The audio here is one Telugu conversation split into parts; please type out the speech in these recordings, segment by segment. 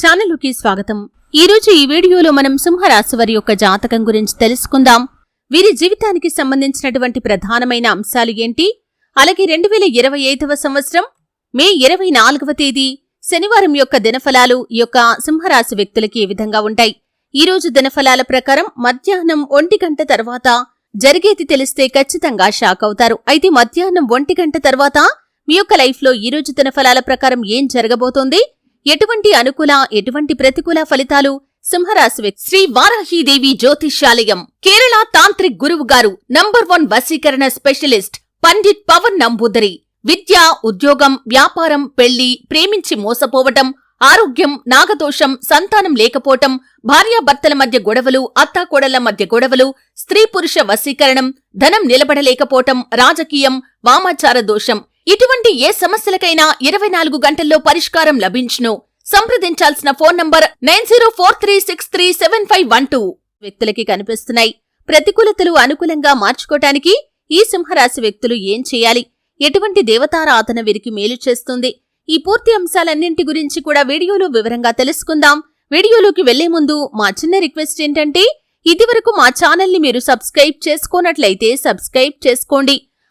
ఛానల్కి స్వాగతం. ఈరోజు ఈ వీడియోలో మనం సింహరాశి వారి యొక్క జాతకం గురించి తెలుసుకుందాం. వీరి జీవితానికి సంబంధించినటువంటి ప్రధానమైన అంశాలు ఏంటి? అలాగే రెండు వేల ఇరవై ఐదవ సంవత్సరం మే ఇరవై నాలుగవ తేదీ శనివారం యొక్క దినఫలాలు ఈ యొక్క సింహరాశి వ్యక్తులకి ఏ విధంగా ఉంటాయి? ఈ రోజు దినఫలాల ప్రకారం మధ్యాహ్నం ఒంటి గంట తర్వాత జరిగేది తెలిస్తే ఖచ్చితంగా షాక్ అవుతారు. అయితే మధ్యాహ్నం ఒంటి గంట తర్వాత మీ యొక్క లైఫ్లో ఈ రోజు దినఫలాల ప్రకారం ఏం జరగబోతోంది? ఎటువంటి అనుకూల ఎటువంటి ప్రతికూల ఫలితాలు? సింహరాశి శ్రీ వారాహీదేవి జ్యోతిష్యాలయం కేరళ తాంత్రిక్ గురువు గారు నంబర్ వన్ వశీకరణ స్పెషలిస్ట్ పండిట్ పవన్ నంబూదరి. విద్య ఉద్యోగం వ్యాపారం పెళ్ళి ప్రేమించి మోసపోవటం ఆరోగ్యం నాగదోషం సంతానం లేకపోవటం భార్యాభర్తల మధ్య గొడవలు అత్తాకోడళ్ళ మధ్య గొడవలు స్త్రీ పురుష వశీకరణం ధనం నిలబడలేకపోవటం రాజకీయం వామాచార దోషం ఇటువంటి ఏ సమస్యలకైనా ఇరవై నాలుగు గంటల్లో పరిష్కారం లభించును. సంప్రదించాల్సిన phone number nine zero four three six three seven five one two. వ్యక్తులకి కనిపిస్తున్నాయి. ప్రతికూలతలు అనుకూలంగా మార్చుకోటానికి ఈ సింహరాశి వ్యక్తులు ఏం చేయాలి? ఎటువంటి దేవతారాధన వీరికి మేలు చేస్తుంది? ఈ పూర్తి అంశాలన్నింటి గురించి కూడా వీడియోలో వివరంగా తెలుసుకుందాం. వీడియోలోకి వెళ్ళే ముందు మా చిన్న రిక్వెస్ట్ ఏంటంటే ఇదివరకు మా ఛానల్ని మీరు సబ్స్క్రైబ్ చేసుకోనట్లయితే సబ్స్క్రైబ్ చేసుకోండి.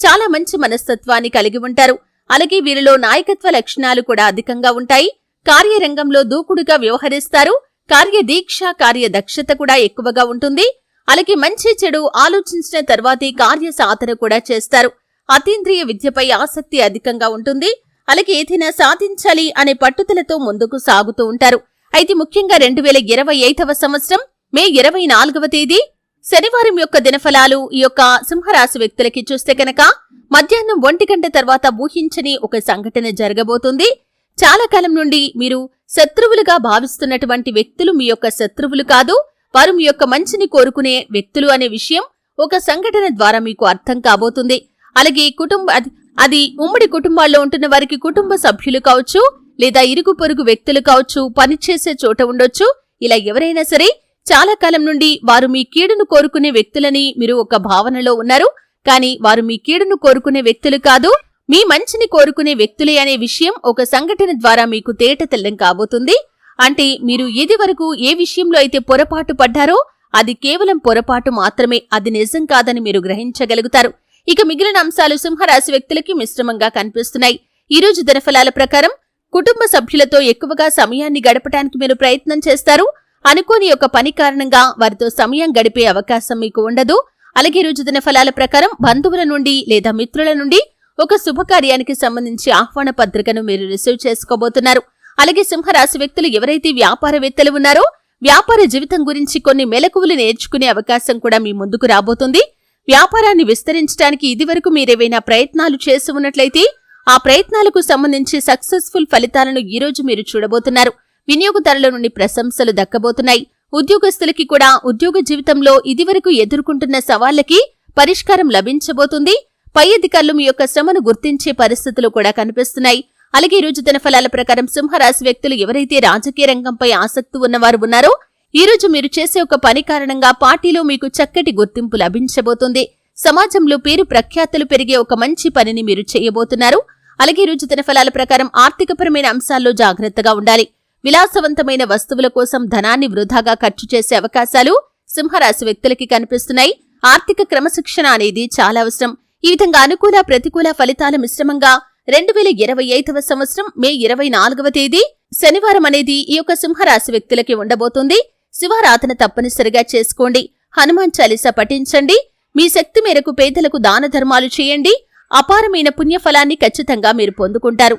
చాలా మంచి మనస్తత్వాన్ని కలిగి ఉంటారు. అలాగే వీరిలో నాయకత్వ లక్షణాలు కూడా అధికంగా ఉంటాయి. కార్యరంగంలో దూకుడుగా వ్యవహరిస్తారు. కార్యదీక్ష కార్యదక్షత కూడా ఎక్కువగా ఉంటుంది. అలాగే మంచి చెడు ఆలోచించిన తర్వాతే కార్య సాధన కూడా చేస్తారు. అతీంద్రియ విద్యపై ఆసక్తి అధికంగా ఉంటుంది. అలాగే ఏదైనా సాధించాలి అనే పట్టుదలతో ముందుకు సాగుతూ ఉంటారు. అయితే ముఖ్యంగా రెండు వేల ఇరవై ఐదవ సంవత్సరం మే ఇరవై నాలుగవ తేదీ శనివారం యొక్క దినఫలాలు ఈ యొక్క సింహరాశి వ్యక్తులకి చూస్తే కనుక మధ్యాహ్నం ఒంటి గంట తర్వాత ఊహించని ఒక సంఘటన జరగబోతుంది. చాలా కాలం నుండి మీరు శత్రువులుగా భావిస్తున్నటువంటి వ్యక్తులు మీ యొక్క శత్రువులు కాదు వారు మీ యొక్క మంచిని కోరుకునే వ్యక్తులు అనే విషయం ఒక సంఘటన ద్వారా మీకు అర్థం కాబోతుంది. అలాగే కుటుంబ అది- అది ఉమ్మడి కుటుంబాల్లో ఉంటున్న వారికి కుటుంబ సభ్యులు కావచ్చు లేదా ఇరుగు పొరుగు వ్యక్తులు కావచ్చు పనిచేసే చోట ఉండొచ్చు. ఇలా ఎవరైనా సరే చాలా కాలం నుండి వారు మీ కీడును కోరుకునే వ్యక్తులని మీరు ఒక భావనలో ఉన్నారు. కానీ వారు మీ కీడును కోరుకునే వ్యక్తులు కాదు మీ మంచిని కోరుకునే వ్యక్తులే అనే విషయం ఒక సంఘటన ద్వారా మీకు తేట తెల్లం కాబోతుంది. అంటే మీరు ఇది వరకు ఏ విషయంలో అయితే పొరపాటు పడ్డారో అది కేవలం పొరపాటు మాత్రమే అది నిజం కాదని మీరు గ్రహించగలుగుతారు. ఇక మిగిలిన అంశాలు సింహరాశి వ్యక్తులకి మిశ్రమంగా కనిపిస్తున్నాయి. ఈ రోజు దినఫలాల ప్రకారం కుటుంబ సభ్యులతో ఎక్కువగా సమయాన్ని గడపడానికి మీరు ప్రయత్నం చేస్తారు. అనుకోని ఒక పని కారణంగా వారితో సమయం గడిపే అవకాశం మీకు ఉండదు. అలాగే రోజు దిన ఫలాల ప్రకారం బంధువుల నుండి లేదా మిత్రుల నుండి ఒక శుభకార్యానికి సంబంధించి ఆహ్వాన పత్రికను మీరు రిసీవ్ చేసుకోబోతున్నారు. అలాగే సింహరాశి వ్యక్తులు ఎవరైతే వ్యాపారవేత్తలు ఉన్నారో వ్యాపార జీవితం గురించి కొన్ని మెలకువలు నేర్చుకునే అవకాశం కూడా మీ ముందుకు రాబోతుంది. వ్యాపారాన్ని విస్తరించడానికి ఇదివరకు మీరేవైనా ప్రయత్నాలు చేసి ఉన్నట్లయితే ఆ ప్రయత్నాలకు సంబంధించి సక్సెస్ఫుల్ ఫలితాలను ఈ రోజు మీరు చూడబోతున్నారు. వినియోగదారుల నుండి ప్రశంసలు దక్కబోతున్నాయి. ఉద్యోగస్తులకి కూడా ఉద్యోగ జీవితంలో ఇదివరకు ఎదుర్కొంటున్న సవాళ్ళకి పరిష్కారం లభించబోతుంది. పై అధికారులు మీ యొక్క శ్రమను గుర్తించే పరిస్థితులు కూడా కనిపిస్తున్నాయి. అలాగే ఈరోజు దిన ఫలాల ప్రకారం సింహరాశి వ్యక్తులు ఎవరైతే రాజకీయ రంగంపై ఆసక్తి ఉన్నవారు ఉన్నారో ఈ రోజు మీరు చేసే ఒక పని కారణంగా పార్టీలో మీకు చక్కటి గుర్తింపు లభించబోతుంది. సమాజంలో పేరు ప్రఖ్యాతులు పెరిగే ఒక మంచి పనిని మీరు చేయబోతున్నారు. అలాగే ఈరోజు దిన ఫలాల ప్రకారం ఆర్థికపరమైన అంశాల్లో జాగ్రత్తగా ఉండాలి. విలాసవంతమైన వస్తువుల కోసం ధనాన్ని వృధాగా ఖర్చు చేసే అవకాశాలు సింహరాశి వ్యక్తులకి కనిపిస్తున్నాయి. ఆర్థిక క్రమశిక్షణ అనేది చాలా అవసరం. ఈ విధంగా అనుకూల ప్రతికూల ఫలితాల మిశ్రమంగా రెండు వేల ఇరవై ఐదవ సంవత్సరం మే ఇరవై నాలుగవ తేదీ శనివారం అనేది ఈ యొక్క సింహరాశి వ్యక్తులకి ఉండబోతుంది. శివారాధన తప్పనిసరిగా చేసుకోండి. హనుమాన్ చాలీస పఠించండి. మీ శక్తి మేరకు పేదలకు దాన ధర్మాలు చేయండి. అపారమైన పుణ్యఫలాన్ని ఖచ్చితంగా మీరు పొందుకుంటారు.